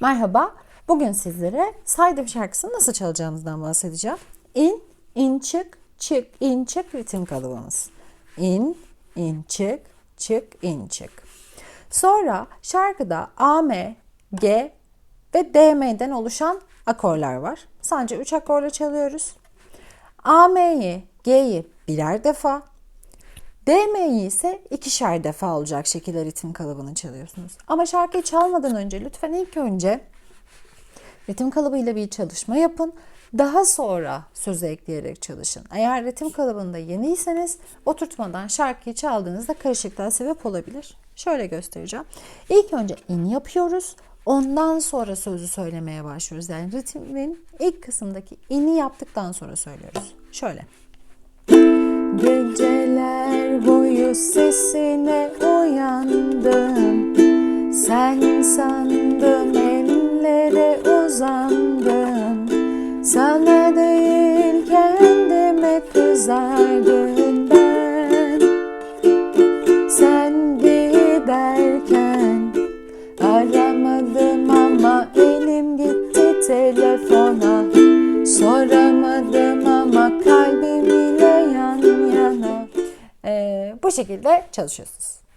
Merhaba, bugün sizlere Saydım şarkısını nasıl çalacağımızdan bahsedeceğim. İn, in, çık, çık, in, çık ritim kalıbımız. İn, in, çık, çık, in, çık. Sonra şarkıda A, M, G ve D, M'den oluşan akorlar var. Sadece 3 akorla çalıyoruz. A, M'yi, G'yi birer defa, DM'yi ise ikişer defa olacak şekilde ritim kalıbını çalıyorsunuz. Ama şarkıyı çalmadan önce lütfen ilk önce ritim kalıbıyla bir çalışma yapın. Daha sonra sözü ekleyerek çalışın. Eğer ritim kalıbında yeniyseniz oturtmadan şarkıyı çaldığınızda karışıklığa sebep olabilir. Şöyle göstereceğim. İlk önce in yapıyoruz. Ondan sonra sözü söylemeye başlıyoruz. Yani ritmin ilk kısımdaki ini yaptıktan sonra söylüyoruz. Şöyle. Boyu sesine uyandım. Sen sandım ellere uzandım. Sana değil kendime kızardım ben. Sen giderken aramadım ama elim gitti telefona. Soramadım bu şekilde çalışıyorsunuz.